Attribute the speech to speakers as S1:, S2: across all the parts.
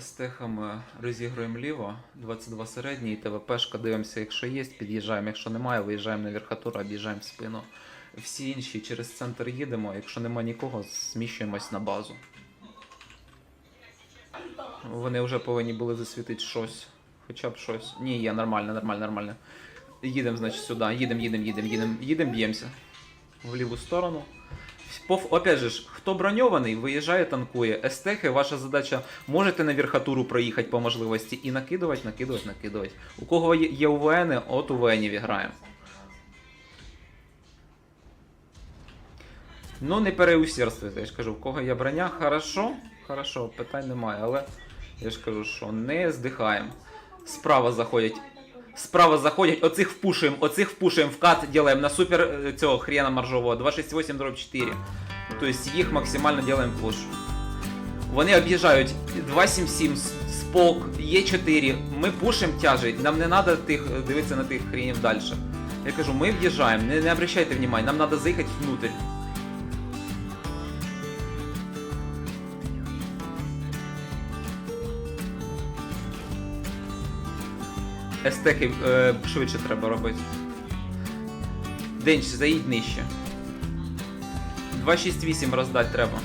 S1: З техами розігруємо ліво, 22 середній, ТВПшка дивимося, якщо є, під'їжджаємо. Якщо немає, виїжджаємо на верхотуру, об'їжджаємо спину. Всі інші через центр їдемо, якщо нема нікого, зміщуємось на базу. Вони вже повинні були засвітити щось. Хоча б щось. Ні, є, нормально, нормально, нормально. Їдемо, значить, сюди. Їдемо, їдемо, їдемо, їдемо, їдемо, б'ємося. В ліву сторону. Опять же, хто броньований, виїжджає, танкує. Естехи, ваша задача, можете на верхотуру проїхати по можливості і накидувати, накидувати, накидувати. У кого є, УВН, от УВНів граємо. Ну, не переусердствуйте, я ж кажу, в кого є броня, хорошо, хорошо, питань немає, але я ж кажу, що не здихаємо. Справа заходять. Справа заходять, оцих впушуємо, оцих впушуємо, вкат делаем на супер е, цього хрена моржового, 268 дробь 4. Тобто їх максимально делаем пуш. Вони об'їжджають 277 с- сполк, Є4. Ми пушимо тяжить, нам не треба тих, дивитися на тих хренів далі. Я кажу, ми в'їжджаємо, не, не обращайте внимания, нам треба заїхати внутрь. Естехи е, швидше треба робити. Денч, заїдь нижче. 268 роздати треба.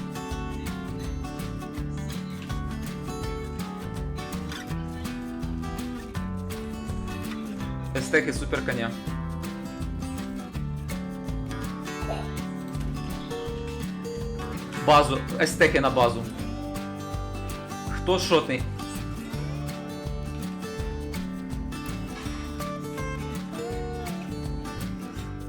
S1: Естехи супер коня. Базу. Естехи на базу. Хто шотний?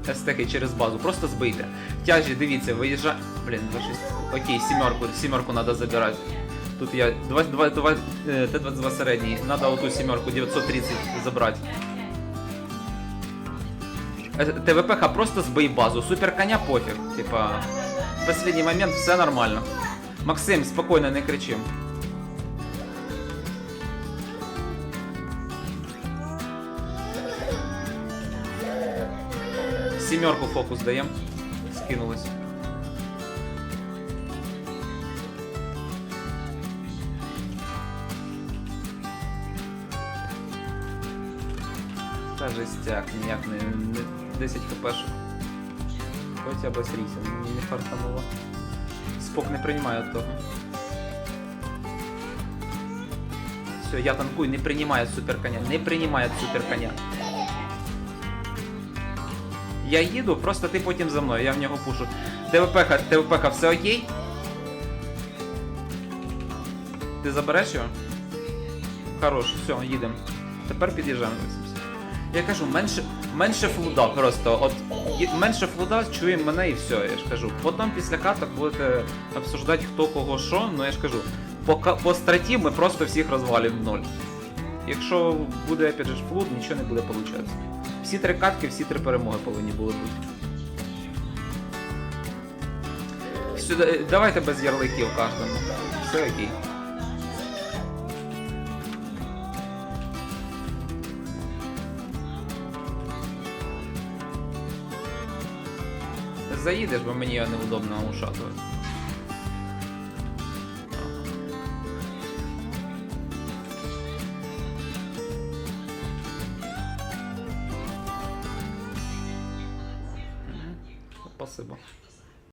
S1: Естехи через базу. Просто збийте. Тяжі, дивіться, виїжджає. Блін, 26. Окей, сімерку, сімерку треба забирати. Тут я 2, 2, 2, е, Т-22 середній. Надо оту сімерку 930 забрати. Е, ТВПХ просто збий базу. Супер коня пофіг. Типа. В последній момент все нормально. Максим, спокійно, не кричим. Сімерку фокус даємо. Скинулись. Та жестяк, ніяк не, не 10 хпшок. Хоча б срійся, не фартануло. Спок не приймає от того. Все, я танкую, не приймає супер коня, не приймає супер коня. Я їду, просто ти потім за мною, я в нього пушу. ТВПХ, ТВПХ, все окей? Ти забереш його? Хорош, все, їдемо. Тепер під'їжджаємо. Я кажу, менше, менше флуда просто. От менше флуда, чує мене і все, я ж кажу. Потім після каток будете обсуждати хто кого що, ну я ж кажу, по, по страті ми просто всіх розвалимо в ноль. Якщо буде опять же флуд, нічого не буде получатися. Всі три катки, всі три перемоги повинні були бути. Сюди, давайте без ярликів кожному. Все окей. Заїдеш, бо мені його неудобно ушатувати. Passa a.